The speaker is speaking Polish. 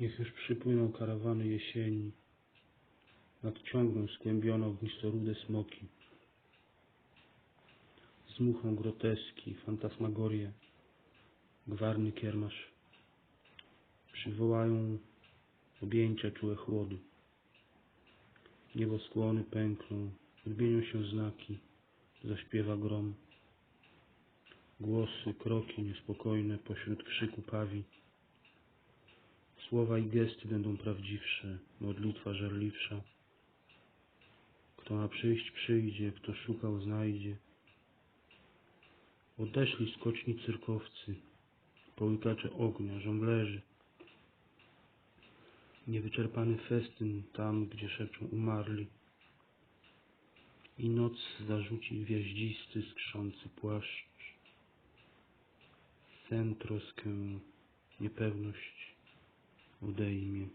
Niech już przypłyną karawany jesieni, nadciągną skłębione ognistorude smoki. Zmuchą groteski, fantasmagorie, gwarny kiermasz. Przywołają objęcia czułe chłodu. Nieboskłony pękną, odmienią się znaki, zaśpiewa grom. Głosy, kroki niespokojne pośród krzyku pawi. Słowa i gesty będą prawdziwsze, modlitwa żarliwsza. Kto ma przyjść, przyjdzie, kto szukał, znajdzie. Odeszli skoczni cyrkowcy, połykacze ognia, żonglerzy. Niewyczerpany festyn tam, gdzie szepczą umarli. I noc zarzuci gwiaździsty, skrzący płaszcz. Sen, troskę, niepewność удалине